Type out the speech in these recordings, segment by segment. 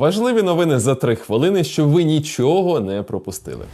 Важливі новини за три хвилини, щоб ви нічого не пропустили.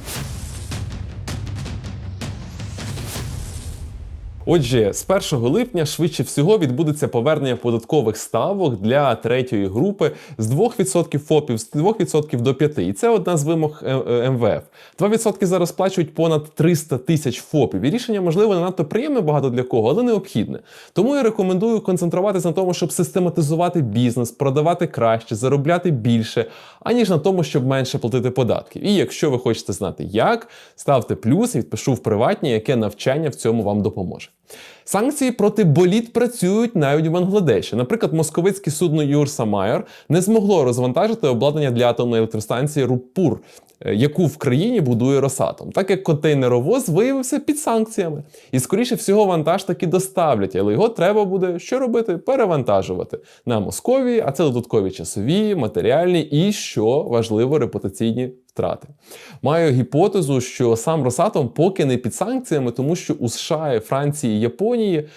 Отже, з 1 липня швидше всього відбудеться повернення податкових ставок для третьої групи з 2% ФОПів з 2% до 5%. І це одна з вимог е, е, МВФ. 2% зараз сплачують понад 300 тисяч ФОПів. І рішення, можливо, не надто приємне багато для кого, але необхідне. Тому я рекомендую концентруватися на тому, щоб систематизувати бізнес, продавати краще, заробляти більше, аніж на тому, щоб менше платити податків. І якщо ви хочете знати як, ставте плюс і відпишу в приватні, яке навчання в цьому вам допоможе. Санкції проти боліт працюють навіть в Бангладеші. Наприклад, московицьке судно Юрса Майер не змогло розвантажити обладнання для атомної електростанції Руппур, е, яку в країні будує Росатом, так як контейнеровоз виявився під санкціями. І скоріше всього вантаж таки доставлять, але його треба буде що робити? Перевантажувати на Московії, а це додаткові часові, матеріальні і що важливо, репутаційні втрати. Маю гіпотезу, що сам Росатом поки не під санкціями, тому що у США, Франції і Японії.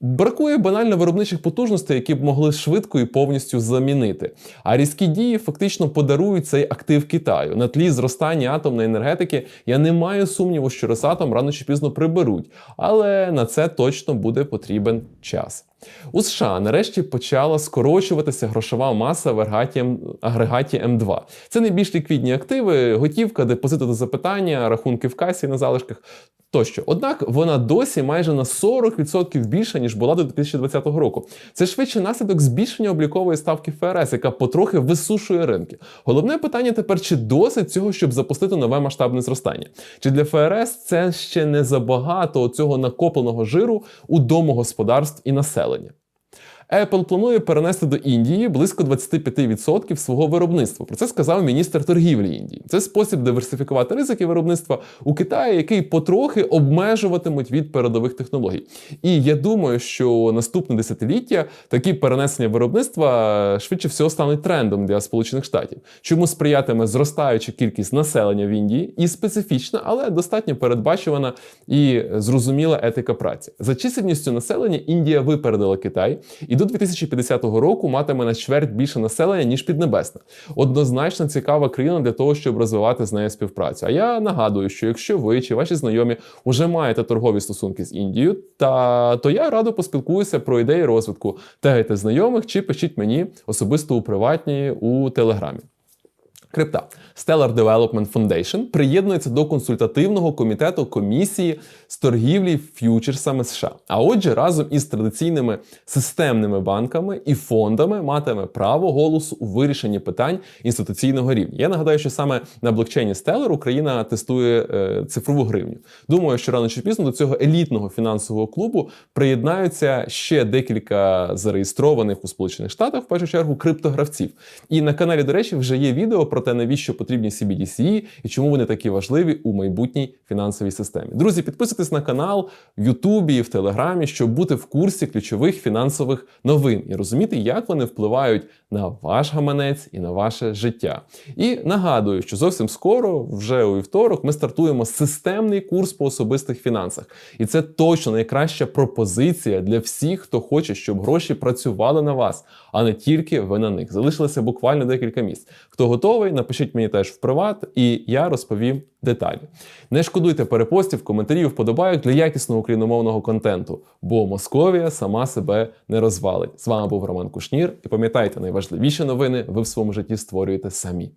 Бракує банально виробничих потужностей, які б могли швидко і повністю замінити. А різкі дії фактично подарують цей актив Китаю. На тлі зростання атомної енергетики я не маю сумніву, що Росатом рано чи пізно приберуть, але на це точно буде потрібен час. У США нарешті почала скорочуватися грошова маса в агрегаті, М- агрегаті М2. Це найбільш ліквідні активи, готівка, депозити до запитання, рахунки в касі на залишках. Тощо, однак вона досі майже на 40% більша, ніж була до 2020 року. Це швидше наслідок збільшення облікової ставки ФРС, яка потрохи висушує ринки. Головне питання тепер: чи досить цього, щоб запустити нове масштабне зростання? Чи для ФРС це ще не забагато цього накопленого жиру у домогосподарств і населення? Apple планує перенести до Індії близько 25% свого виробництва. Про це сказав міністр торгівлі Індії. Це спосіб диверсифікувати ризики виробництва у Китаї, який потрохи обмежуватимуть від передових технологій. І я думаю, що наступне десятиліття такі перенесення виробництва швидше всього стануть трендом для Сполучених Штатів, чому сприятиме зростаюча кількість населення в Індії і специфічна, але достатньо передбачувана і зрозуміла етика праці. За чисельністю населення Індія випередила Китай і до 2050 року матиме на чверть більше населення ніж Піднебесна. Однозначно цікава країна для того, щоб розвивати з нею співпрацю. А я нагадую, що якщо ви чи ваші знайомі вже маєте торгові стосунки з Індією, та то я радо поспілкуюся про ідеї розвитку. Тегайте знайомих чи пишіть мені особисто у приватній у телеграмі. Крипта Stellar Development Foundation приєднується до консультативного комітету комісії з торгівлі ф'ючерсами США. А отже, разом із традиційними системними банками і фондами матиме право голосу у вирішенні питань інституційного рівня. Я нагадаю, що саме на блокчейні Stellar Україна тестує е, цифрову гривню. Думаю, що рано чи пізно до цього елітного фінансового клубу приєднаються ще декілька зареєстрованих у Сполучених Штатах, в першу чергу, криптогравців. І на каналі, до речі, вже є відео про те, навіщо потрібні CBDC і чому вони такі важливі у майбутній фінансовій системі. Друзі, підписуйтесь на канал в Ютубі і в Телеграмі, щоб бути в курсі ключових фінансових новин і розуміти, як вони впливають на ваш гаманець і на ваше життя. І нагадую, що зовсім скоро, вже у вівторок, ми стартуємо системний курс по особистих фінансах. І це точно найкраща пропозиція для всіх, хто хоче, щоб гроші працювали на вас, а не тільки ви на них. Залишилося буквально декілька місць. Хто готовий, напишіть мені теж в приват, і я розповім деталі. Не шкодуйте перепостів, коментарів, вподобайок для якісного україномовного контенту, бо Московія сама себе не розвалить. З вами був Роман Кушнір. І пам'ятайте, найважливіші новини ви в своєму житті створюєте самі.